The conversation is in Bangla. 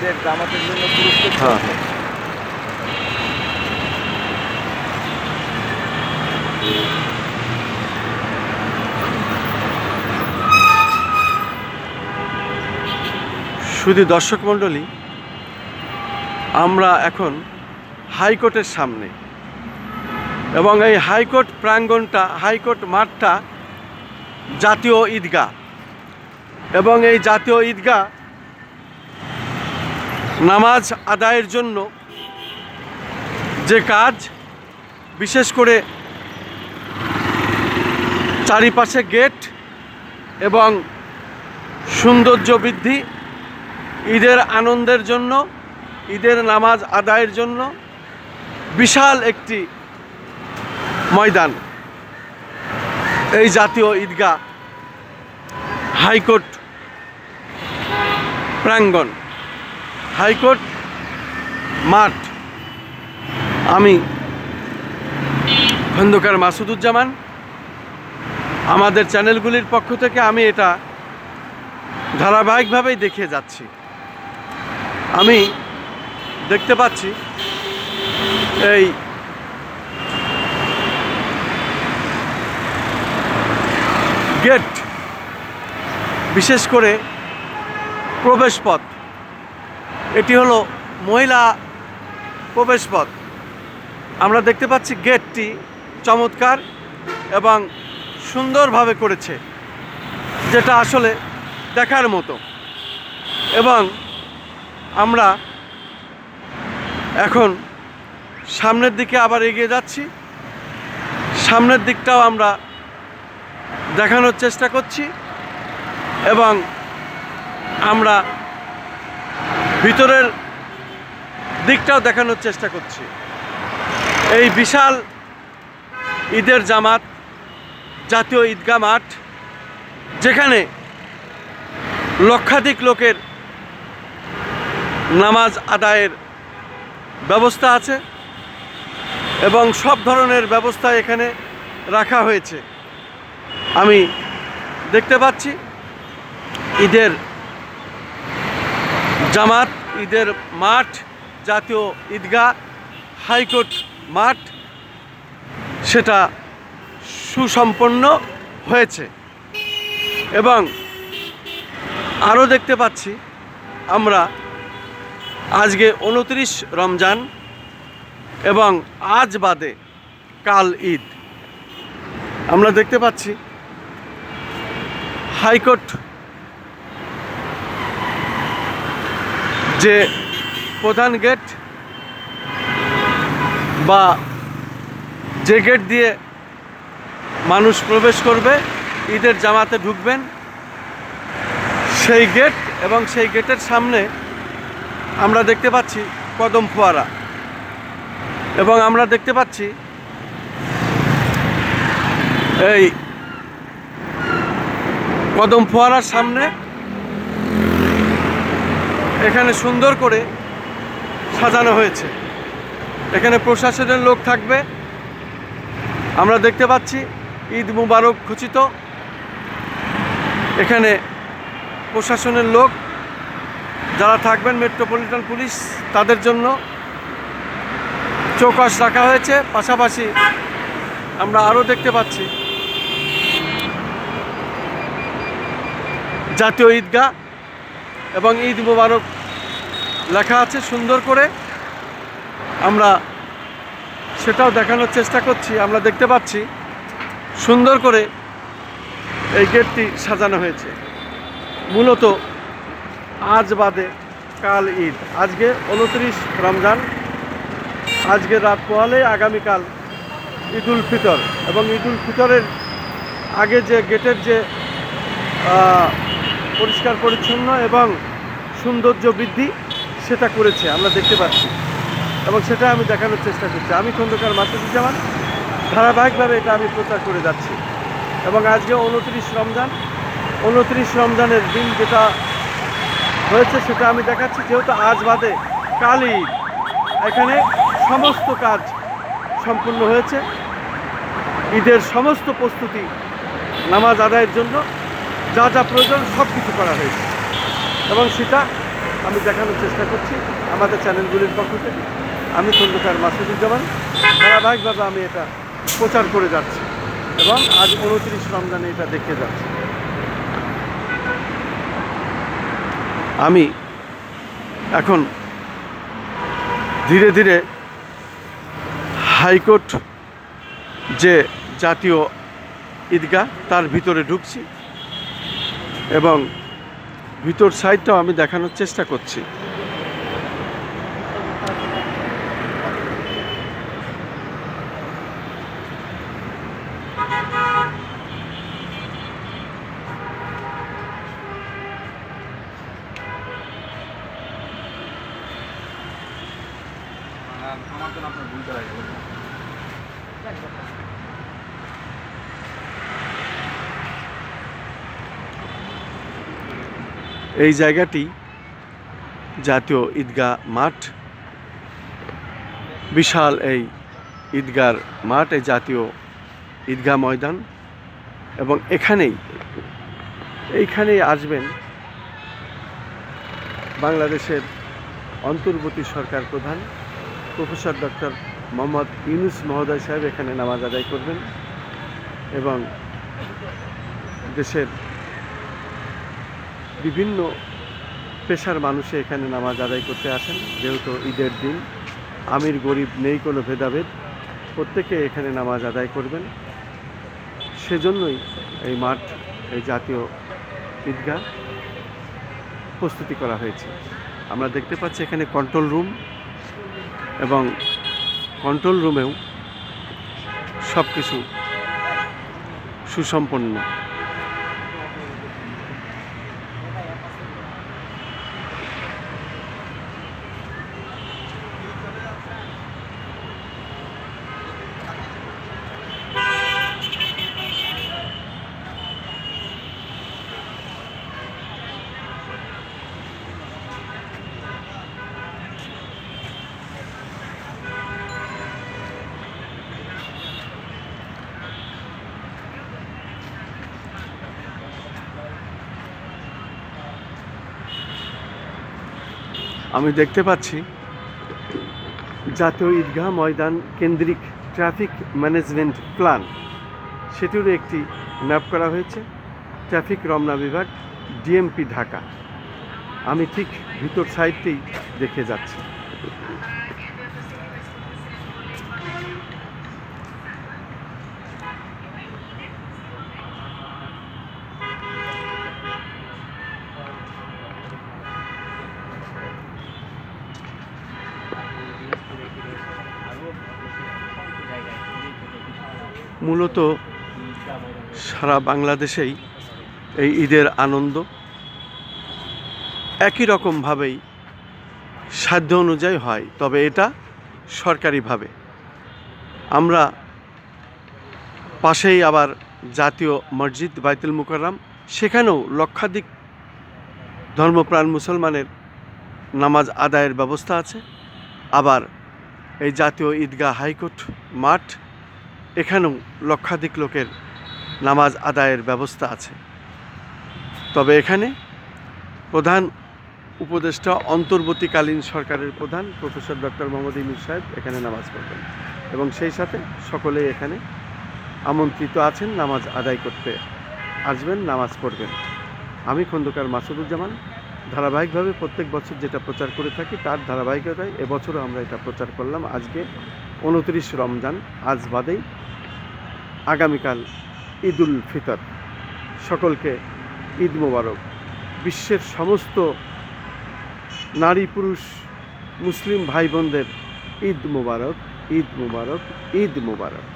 ঈদের জামাতের জন্য পুরস্কৃত হ্যাঁ। শুধু দর্শক মণ্ডলী আমরা এখন হাইকোর্টের সামনে এবং এই হাইকোর্ট প্রাঙ্গণটা হাইকোর্ট মাঠটা জাতীয় ঈদগাহ এবং এই জাতীয় ঈদগাহ নামাজ আদায়ের জন্য যে কাজ, বিশেষ করে চারিপাশে গেট এবং সৌন্দর্য বৃদ্ধি, ঈদের আনন্দের জন্য, ঈদের নামাজ আদায়ের জন্য বিশাল একটি ময়দান। এই জাতীয় ঈদগাহ হাইকোর্ট প্রাঙ্গণ। হাইকোর্ট মাঠ। আমি খন্দকার মাসুদুজ্জামান। আমাদের চ্যানেলগুলির পক্ষ থেকে আমি এটা ধারাবাহিকভাবেই দেখিয়ে যাচ্ছি। আমি দেখতে পাচ্ছি এই গেট, বিশেষ করে প্রবেশপথ। এটি হলো মহিলা প্রবেশপথ। আমরা দেখতে পাচ্ছি গেটটি চমৎকার এবং সুন্দরভাবে করেছে, যেটা আসলে দেখার মতো। এবং আমরা এখন সামনের দিকে আবার এগিয়ে যাচ্ছি। সামনের দিকটাও আমরা দেখানোর চেষ্টা করছি এবং আমরা ভিতরের দিকটাও দেখানোর চেষ্টা করছি। এই বিশাল ঈদের জামাত, জাতীয় ঈদগাহ মাঠ, যেখানে লক্ষাধিক লোকের নামাজ আদায়ের ব্যবস্থা আছে এবং সব ধরনের ব্যবস্থা এখানে রাখা হয়েছে। আমি দেখতে পাচ্ছি ঈদের জামাত, ঈদের মাঠ, জাতীয় ঈদগাহ, হাইকোর্ট মাঠ, সেটা সুসম্পন্ন হয়েছে। এবং আরও দেখতে পাচ্ছি আমরা আজকে উনত্রিশ রমজান এবং আজ বাদে কাল ঈদ। আমরা দেখতে পাচ্ছি হাইকোর্ট যে প্রধান গেট বা যে গেট দিয়ে মানুষ প্রবেশ করবে, ঈদের জামাতে ঢুকবেন, সেই গেট এবং সেই গেটের সামনে আমরা দেখতে পাচ্ছি কদম ফোয়ারা এবং আমরা দেখতে পাচ্ছি এই কদম ফোয়ারার সামনে এখানে সুন্দর করে সাজানো হয়েছে। এখানে প্রশাসনের লোক থাকবে। আমরা দেখতে পাচ্ছি, ঈদ মুবারক ঘোষিত। এখানে প্রশাসনের লোক, যারা থাকবেন মেট্রোপলিটন পুলিশ, তাদের জন্য চৌকস রাখা হয়েছে। পাশাপাশি আমরা আরও দেখতে পাচ্ছি জাতীয় ঈদগাহ। এবং ঈদ মুবারক লেখা আছে সুন্দর করে। আমরা সেটাও দেখানোর চেষ্টা করছি, আমরা দেখতে পাচ্ছি সুন্দর করে এই গেটটি সাজানো হয়েছে। মূলত আজ বাদে কাল ঈদ। আজকে উনত্রিশ রমজান। আজকে রাত পোহালে আগামীকাল ঈদুল ফিতর। এবং ঈদুল ফিতরের আগে যে গেটের যে পরিষ্কার, পরিচ্ছন্ন এবং সৌন্দর্য বৃদ্ধি সেটা করেছে, আমরা দেখতে পাচ্ছি। এবং সেটা আমি দেখানোর চেষ্টা করছি। আমি খন্দকার মাসুদুজ্জামান ধারাবাহিকভাবে এটা আমি প্রচার করে যাচ্ছি। এবং আজকে উনত্রিশ রমজান, উনত্রিশ রমজানের দিন যেটা হয়েছে সেটা আমি দেখাচ্ছি। যেহেতু আজ বাদে কাল ঈদ, এখানে সমস্ত কাজ সম্পূর্ণ হয়েছে। ঈদের সমস্ত প্রস্তুতি নামাজ আদায়ের জন্য যা যা প্রয়োজন সব কিছু করা হয়েছে। এবং সেটা আমি দেখানোর চেষ্টা করছি আমাদের চ্যানেলগুলির পক্ষ থেকে। আমি খন্দকার মাসুদুজ্জামান। ধারাবাহিকভাবে আমি এটা প্রচার করে যাচ্ছি এবং আজ উনত্রিশ রমজানে এটা দেখে যাচ্ছি। আমি এখন ধীরে ধীরে হাইকোর্ট যে জাতীয় ঈদগাহ তার ভিতরে ঢুকছি। এবং ভিতর সাইডটাও আমি দেখানোর চেষ্টা করছি। এই জায়গাটি জাতীয় ঈদগাহ মাঠ। বিশাল এই ঈদগার মাঠ, এই জাতীয় ঈদগাহ ময়দান। এবং এখানেই, এইখানেই আসবেন বাংলাদেশের অন্তর্বর্তী সরকার প্রধান প্রফেসর ডক্টর মোহাম্মদ ইউনুস মহোদয় সাহেব এখানে নামাজ আদায় করবেন এবং দেশের বিভিন্ন পেশার মানুষে এখানে নামাজ আদায় করতে আসেন, যেহেতু ঈদের দিন। আমির, গরিব নেই কোনো ভেদাভেদ। প্রত্যেকে এখানে নামাজ আদায় করবেন। সেজন্যই এই মাঠ, এই জাতীয় ঈদগাহ প্রস্তুতি করা হয়েছে। আমরা দেখতে পাচ্ছি এখানে কন্ট্রোল রুম এবং কন্ট্রোল রুমেও সব কিছু সুসম্পন্ন। আমি দেখতে পাচ্ছি জাতীয় ঈদগাহ ময়দান কেন্দ্রিক ট্রাফিক ম্যানেজমেন্ট প্ল্যান। সেটির একটি ম্যাপ করা হয়েছে, ট্রাফিক রমনা বিভাগ, ডিএমপি ঢাকা। আমি ঠিক ভিতর সাইডতেই দেখে যাচ্ছি। মূলত সারা বাংলাদেশেই এই ঈদের আনন্দ। একই রকমভাবেই সাধ্য অনুযায়ী হয়, তবে এটা সরকারিভাবে। আমরা পাশেই আবার জাতীয় মসজিদ বাইতুল মুকাররম, সেখানেও লক্ষাধিক ধর্মপ্রাণ মুসলমানের নামাজ আদায়ের ব্যবস্থা আছে। আবার এই জাতীয় ঈদগাহ হাইকোর্ট মাঠ এখানেও লক্ষাধিক লোকের নামাজ আদায়ের ব্যবস্থা আছে। তবে এখানে প্রধান উপদেষ্টা অন্তর্বর্তীকালীন সরকারের প্রধান প্রফেসর ডক্টর মোহাম্মদ ইনুস সাহেব এখানে নামাজ পড়বেন এবং সেই সাথে সকলেই এখানে আমন্ত্রিত আছেন, নামাজ আদায় করতে আসবেন, নামাজ পড়বেন। আমি খন্দকার মাসুদুজ্জামান, ধারাবাহিকভাবে প্রত্যেক বছর যেটা প্রচার করে থাকি তার ধারাবাহিকতায় এবছরও আমরা এটা প্রচার করলাম। আজকে উনত্রিশ রমজান, আজ বাদেই আগামীকাল ঈদুল ফিতর। সকলকে ঈদ মোবারক। বিশ্বের সমস্ত নারী, পুরুষ, মুসলিম ভাই বোনদের ঈদ মোবারক ঈদ মোবারক ঈদ মোবারক।